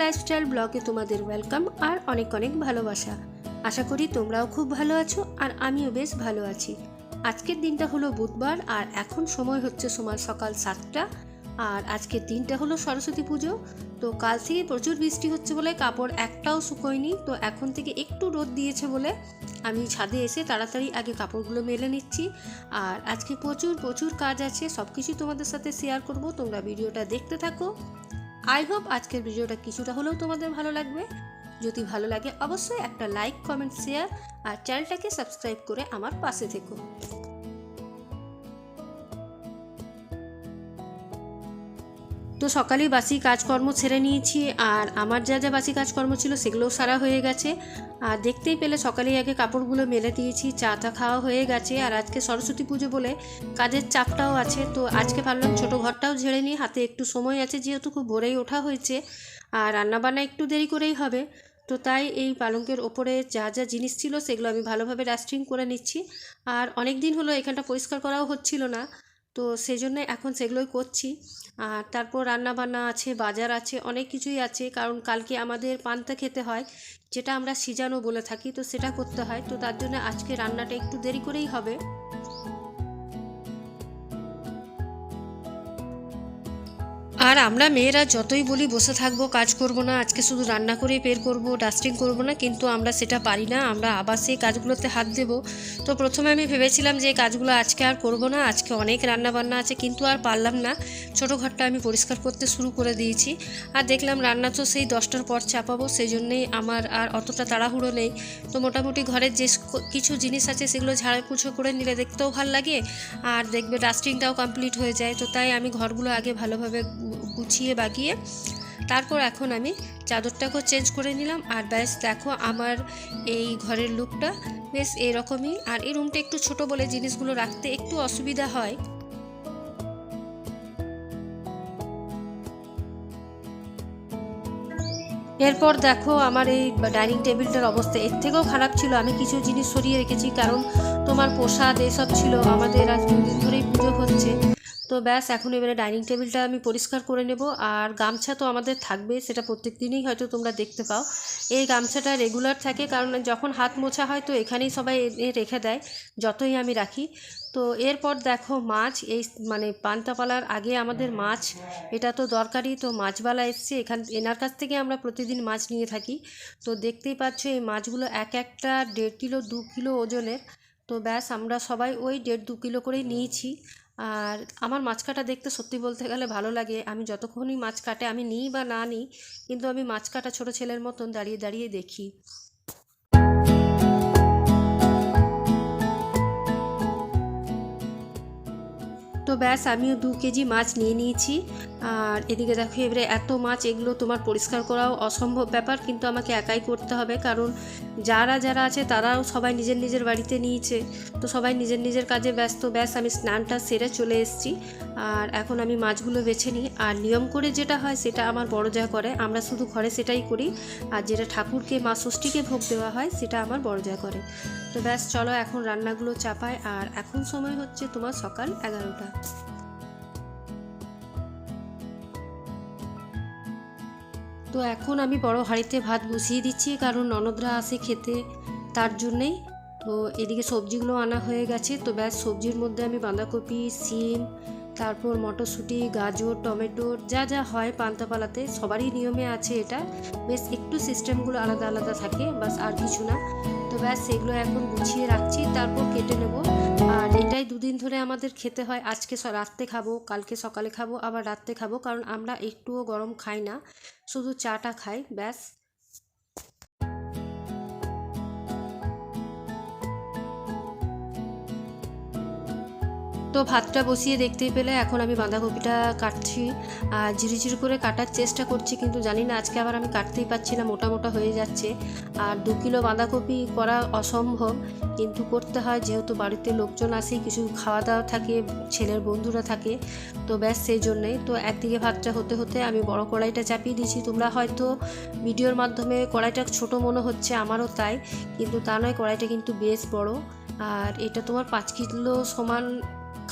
Lifestyle ব্লগে তোমাদের welcome আর অনেক অনেক ভালোবাসা। আশা করি তোমরাও খুব ভালো আছো আর আমিও বেশ ভালো আছি। আজকের দিনটা হলো বুধবার আর এখন সময় হচ্ছে সময় সকাল সাতটা। আর আজকের দিনটা হলো সরস্বতী পুজো। তো কাল থেকে প্রচুর বৃষ্টি হচ্ছে বলে কাপড় একটাও শুকোয়নি। তো এখন থেকে একটু রোদ দিয়েছে বলে আমি ছাদে এসে তাড়াতাড়ি আগে কাপড়গুলো মেলে নিচ্ছি। আর আজকে প্রচুর প্রচুর কাজ আছে। সব কিছু তোমাদের সাথে শেয়ার করব। তোমরা ভিডিওটা দেখতে থাকো। আই হোপ আজকের ভিডিওটা কিছুটা হলেও তোমাদের ভালো লাগবে। যদি ভালো লাগে, অবশ্যই একটা লাইক, কমেন্ট, শেয়ার আর চ্যানেলটাকে সাবস্ক্রাইব করে আমার পাশে থেকো। তো সকালে বাসি কাজকর্ম ছেড়ে নিয়েছি আর আমার যা যা বাসি কাজকর্ম ছিল সেগুলোও সারা হয়ে গেছে। আর দেখতেই পেলে সকালেই আগে কাপড়গুলো মেলে দিয়েছি, চা টা খাওয়া হয়ে গেছে আর আজকে সরস্বতী পুজো বলে কাজের চাপটাও আছে। তো আজকে ভাবলাম ছোটো ঘরটাও ঝেড়ে নিই, হাতে একটু সময় আছে যেহেতু খুব ভোরেই ওঠা হয়েছে আর রান্নাবান্না একটু দেরি করেই হবে। তো তাই এই পালঙ্কের ওপরে যা যা জিনিস ছিল সেগুলো আমি ভালোভাবে ডাস্টিং করে নিচ্ছি। আর অনেক দিন হলো এখানটা পরিষ্কার করাও হচ্ছিল না। তো সেই জন্য এখন সেগুলোই করছি। আর তারপর রান্না বান্না আছে, বাজার আছে, অনেক কিছুই আছে। কারণ কালকে আমাদের পান্তা খেতে হয়, যেটা আমরা সিজানো বলে থাকি, তো সেটা করতে হয়। তো তার জন্য আজকে রান্নাটা একটু দেরি করেই হবে। আর আমরা মেয়েরা যতই বলি বসে থাকব, কাজ করব না, আজকে শুধু রান্না করে বের করব ডাস্টিং করব না, কিন্তু আমরা সেটা পারি না, আমরা আবার সেই কাজগুলোতে হাত দেব। তো প্রথমে আমি ভেবেছিলাম যে কাজগুলো আজকে আর করব না, আজকে অনেক রান্না বান্না আছে, কিন্তু আর পারলাম না। ছোটো ঘরটা আমি পরিষ্কার করতে শুরু করে দিয়েছি। আর দেখলাম রান্না তো সেই দশটার পর চাপাবো সেই জন্যেই আমার আর অতটা তাড়াহুড়ো নেই। তো মোটামুটি ঘরের যে কিছু জিনিস আছে, সেগুলো ঝাড়পুছো করে নিলে দেখতেও ভালো লাগে। আর দেখবে ডাস্টিংটাও কমপ্লিট হয়ে যায়, তো তাই আমি ঘরগুলো আগে ভালোভাবে গুছিয়ে বাগিয়ে তারপর এখন আমি চাদরটাকেও চেঞ্জ করে নিলাম। আর ব্যাস দেখো আমার এই ঘরের লুকটা বেশ এরকমই। আর এই রুমটা একটু ছোট বলে জিনিসগুলো রাখতে একটু অসুবিধা হয়। এরপর দেখো আমার এই ডাইনিং টেবিলটার অবস্থা এর থেকেও খারাপ ছিল। আমি কিছু জিনিস সরিয়ে রেখেছি, কারণ তোমার প্রসাদ এসব ছিল। আমাদের আজ দুদিন ধরেই পুজো হচ্ছে। তো ব্যাস, এখন এবারে ডাইনিং টেবিলটা আমি পরিষ্কার করে নেব। আর গামছা তো আমাদের থাকবে, সেটা প্রত্যেক দিনই হয়তো তোমরা দেখতে পাও। এই গামছাটা রেগুলার থাকে, কারণ যখন হাত মোছা হয় তো এখানেই সবাই রেখে দেয়, যতই আমি রাখি। তো এরপর দেখো মাছ, এই মানে পান্তাপালার আগে আমাদের মাছ, এটা তো দরকারি তো মাছবালা এসছে, এখান, এনার কাছ থেকে আমরা প্রতিদিন মাছ নিয়ে থাকি। তো দেখতেই পাচ্ছ, এই মাছগুলো এক একটা দেড় কিলো, দু কিলো ওজনের। তো ব্যাস, আমরা সবাই ওই দেড় দু কিলো করেই নিয়েছি। আর আমার মাছ কাটা দেখতে সত্যি বলতে গেলে ভালো লাগে। আমি যতক্ষণই মাছ কাটে, আমি নিই বা না নিই, কিন্তু আমি মাছ কাটা ছোটো ছেলের মতন দাঁড়িয়ে দাঁড়িয়ে দেখি। তো ব্যাস, আমিও দু কেজি মাছ নিয়ে নিয়েছি। আর এদিকে দেখো, এবারে এত মাছ, এগুলো তোমার পরিষ্কার করাও অসম্ভব ব্যাপার, কিন্তু আমাকে একাই করতে হবে, কারণ যারা যারা আছে, তারাও সবাই নিজের নিজের বাড়িতে নিয়েছে। তো সবাই নিজের নিজের কাজে ব্যস্ত, ব্যাস আমি স্নানটা সেরে চলে এসেছি। আর এখন আমি মাছগুলো বেছে নিই। আর নিয়ম করে যেটা হয়, সেটা আমার বড় যা করে, আমরা শুধু ঘরে সেটাই করি। আর যেটা ঠাকুরকে, মা ষষ্ঠীকে ভোগ দেওয়া হয়, সেটা আমার বড় যা করে। তো ব্যাস, চলো এখন রান্নাগুলো চাপায় আর এখন সময় হচ্ছে তোমার সকাল এগারোটা। তো এখন আমি বড় হাঁড়িতে ভাত বসিয়ে দিচ্ছি, কারণ ননদরা আসে খেতে তার জন্যেই। তো এদিকে সবজিগুলো আনা হয়ে গেছে, তো ব্যাস সবজির মধ্যে আমি বাঁধাকপি, সিম, তারপর মটরশুঁটি, গাজর, টমেটো, যা যা হয় পান্তাপালাতে সবারই নিয়মে আছে এটা। বেশ একটু সিস্টেমগুলো আলাদা আলাদা থাকে বাস আর কিছু না। তো ব্যাস সেগুলো এখন গুছিয়ে রাখছি, তারপর কেটে নেব। আর এটাই দুদিন ধরে আমাদের খেতে হয়, আজকে রাত্রে খাব, কালকে সকালে খাব, আবার রাত্রে খাব, কারণ আমরা একটুও গরম খাই না। শুধু চাটা খাই ব্যাস। তো ভাতটা বসিয়ে দেখতেই পেলে এখন আমি বাঁধাকপিটা কাটছি। আর ঝিরিঝিরি করে কাটার চেষ্টা করছি, কিন্তু জানি না, আজকে আবার আমি কাটতেই পারছি না, মোটা মোটা হয়ে যাচ্ছে। আর দু কিলো বাঁধাকপি করা অসম্ভব, কিন্তু করতে হয়, যেহেতু বাড়িতে লোকজন আসে, কিছু খাওয়া দাওয়া থাকে, ছেলের বন্ধুরা থাকে, তো ব্যাস সেই জন্যেই। তো একদিকে ভাতটা হতে হতে আমি বড় কড়াইটা চাপিয়ে দিয়েছি। তোমরা হয়তো ভিডিওর মাধ্যমে কড়াইটা ছোট মনে হচ্ছে, আমারও তাই, কিন্তু তা নয়, কড়াইটা কিন্তু বেশ বড়। আর এটা তোমার পাঁচ কিলো সমান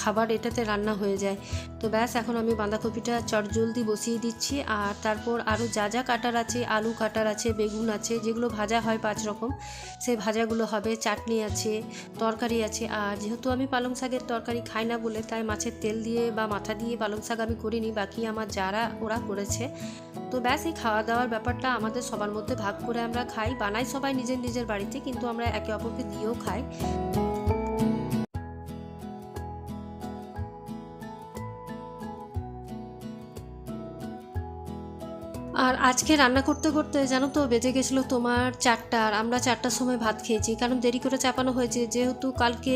খাবার এটাতে রান্না হয়ে যায়। তো ব্যাস, এখন আমি বাঁধাকপিটা চটজলদি বসিয়ে দিচ্ছি। আর তারপর আরও যা যা কাটার আছে, আলু কাটার আছে, বেগুন আছে, যেগুলো ভাজা হয় পাঁচ রকম, সেই ভাজাগুলো হবে, চাটনি আছে, তরকারি আছে। আর যেহেতু আমি পালং শাকের তরকারি খাই না বলে, তাই মাছের তেল দিয়ে বা মাথা দিয়ে পালং শাক আমি করিনি, বাকি আমার যারা ওরা করেছে। তো ব্যাস, এই খাওয়া দাওয়ার ব্যাপারটা আমাদের সবার মধ্যে ভাগ করে আমরা খাই, বানাই সবাই নিজের নিজের বাড়িতে, কিন্তু আমরা একে অপরকে দিয়েও খাই। আর আজকে রান্না করতে করতে জানো তো বেজে গেছিল তোমার চারটা, আর আমরা চারটার সময় ভাত খেয়েছি। কারণ দেরি করে চাপানো হয়েছে, যেহেতু কালকে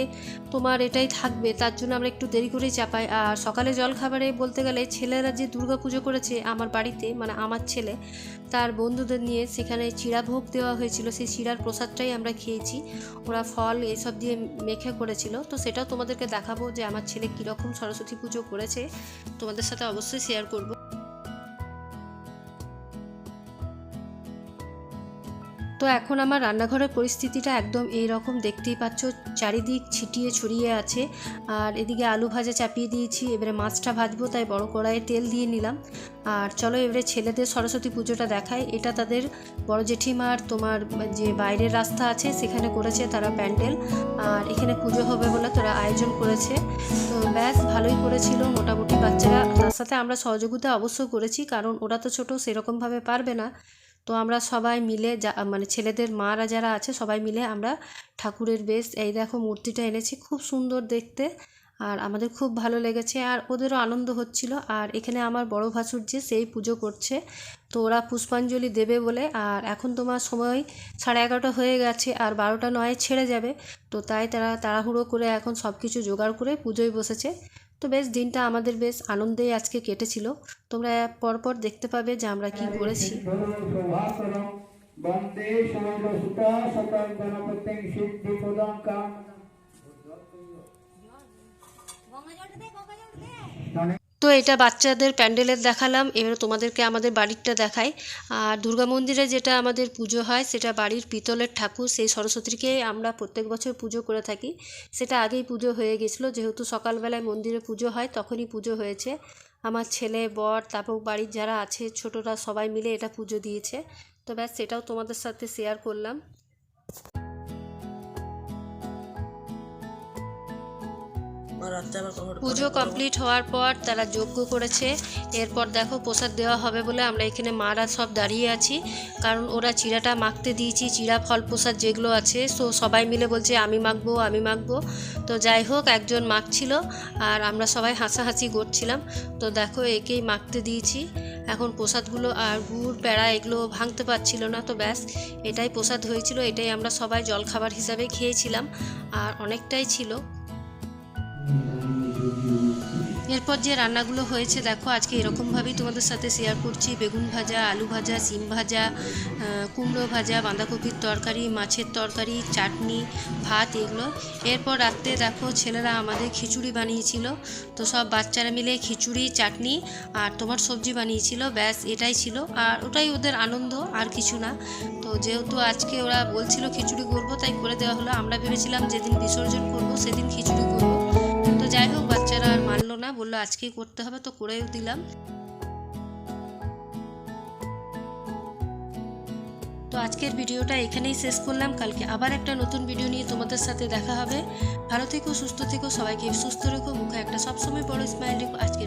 তোমার এটাই থাকবে, তার জন্য আমরা একটু দেরি করেই চাপাই। আর সকালে জল খাবারে বলতে গেলে ছেলেরা যে দুর্গা পুজো করেছে আমার বাড়িতে মানে আমার ছেলে, তার বন্ধুদের নিয়ে সেখানে চিড়া ভোগ দেওয়া হয়েছিল, সেই চিড়ার প্রসাদটাই আমরা খেয়েছি। ওরা ফল এসব দিয়ে মেখে করেছিল। তো সেটাও তোমাদেরকে দেখাবো যে আমার ছেলে কীরকম সরস্বতী পুজো করেছে। তোমাদের সাথে অবশ্যই শেয়ার করব। তো এখন আমার রান্নাঘরের পরিস্থিতিটা একদম এই রকম দেখতেই পাচ্ছ, চারিদিক ছিটিয়ে ছড়িয়ে আছে। আর এদিকে আলু ভাজা চাপিয়ে দিয়েছি, এবারে মাছটা ভাজবো, তাই বড় কড়াইয়ে তেল দিয়ে নিলাম। আর চলো এবারে ছেলেদের সরস্বতী পুজোটা দেখায় এটা তাদের বড় জেঠিমার, তোমার যে বাইরের রাস্তা আছে, সেখানে করেছে তারা প্যান্ডেল। আর এখানে পুজো হবে বলে তারা আয়োজন করেছে। তো ব্যাস, ভালোই করেছিল মোটামুটি বাচ্চারা। তার সাথে আমরা সহযোগিতা অবশ্যই করেছি, কারণ ওরা তো ছোটো, সেরকমভাবে পারবে না। তো আমরা সবাই মিলে যা মানে ছেলেদের মারা যারা আছে সবাই মিলে আমরা ঠাকুরের বেশ, এই দেখো মূর্তিটা এনেছি খুব সুন্দর দেখতে আর আমাদের খুব ভালো লেগেছে আর ওদেরও আনন্দ হচ্ছিল আর এখানে আমার বড় ভাসুর যে সেই পুজো করছে। তো ওরা পুষ্পাঞ্জলি দেবে বলে আর এখন তোমার সময় সাড়ে এগারোটা হয়ে গেছে আর বারোটা নয় ছেড়ে যাবে। তো তাই তারা তাড়াহুড়ো করে এখন সব কিছু জোগাড় করে পুজোয় বসেছে। তো বেশ দিনটা আমাদের বেশ আনন্দেই আজকে কেটেছিল। তোমরা পরপর দেখতে পাবে যে আমরা কি করেছি। শোভাকরম তো এটা বাচ্চাদের প্যান্ডেলের দেখালাম, এবার তোমাদেরকে আমাদের বাড়িরটা দেখাই। আর দুর্গা মন্দিরে যেটা আমাদের পুজো হয়, সেটা বাড়ির পিতলের ঠাকুর, সেই সরস্বতীকে আমরা প্রত্যেক বছর পুজো করে থাকি। সেটা আগেই পুজো হয়ে গেছিল, যেহেতু সকালবেলায় মন্দিরে পুজো হয়, তখনই পুজো হয়েছে। আমার ছেলে, বর, তারপর বাড়ির যারা আছে, ছোটরা সবাই মিলে এটা পুজো দিয়েছে। তো ব্যাস, সেটাও তোমাদের সাথে শেয়ার করলাম। পুজো কমপ্লিট হওয়ার পর তারা যজ্ঞ করেছে। এরপর দেখো প্রসাদ দেওয়া হবে বলে আমরা এখানে মারা সব দাঁড়িয়ে আছি। কারণ ওরা চিড়াটা মাখতে দিয়েছি চিড়া ফল প্রসাদ যেগুলো আছে। সো সবাই মিলে বলছে আমি মাখবো আমি মাখবো। তো যাই হোক একজন মাখছিল আর আমরা সবাই হাসাহাসি করছিলাম। তো দেখো একেই মাখতে দিয়েছি। এখন প্রসাদগুলো আর গুড় প্যাড়া এগুলো ভাঙতে পারছিল না তো ব্যাস এটাই প্রসাদ হয়েছিল। এটাই আমরা সবাই জলখাবার হিসাবে খেয়েছিলাম। আর অনেকটাই ছিল। এরপর যে রান্নাগুলো হয়েছে, দেখো আজকে এরকমভাবেই তোমাদের সাথে শেয়ার করছি। বেগুন ভাজা, আলু ভাজা সিম ভাজা কুমড়ো ভাজা, বাঁধাকপির তরকারি, মাছের তরকারি, চাটনি, ভাত এগুলো। এরপর রাত্রে দেখো ছেলেরা আমাদের খিচুড়ি বানিয়েছিল। তো সব বাচ্চারা মিলে খিচুড়ি, চাটনি আর তোমার সবজি বানিয়েছিল। ব্যাস, এটাই ছিল। আর ওটাই ওদের আনন্দ, আর কিছু না। তো যেহেতু আজকে ওরা বলছিল খিচুড়ি করব, তাই করে দেওয়া হলো। আমরা ভেবেছিলাম যেদিন বিসর্জন করব, সেদিন খিচুড়ি করব। তো যাই হোক মানলো না, বলল আজকেই করতে হবে, তো করেও দিলাম। তো আজকের ভিডিওটা এখানেই শেষ করলাম। কালকে আবার একটা নতুন ভিডিও নিয়ে তোমাদের সাথে দেখা হবে। ভালো থেকো, সুস্থ থেকো, সবাইকে সুস্থ রেখো, মুখে একটা সবসময় বড় স্মাইল রেখো। আজকে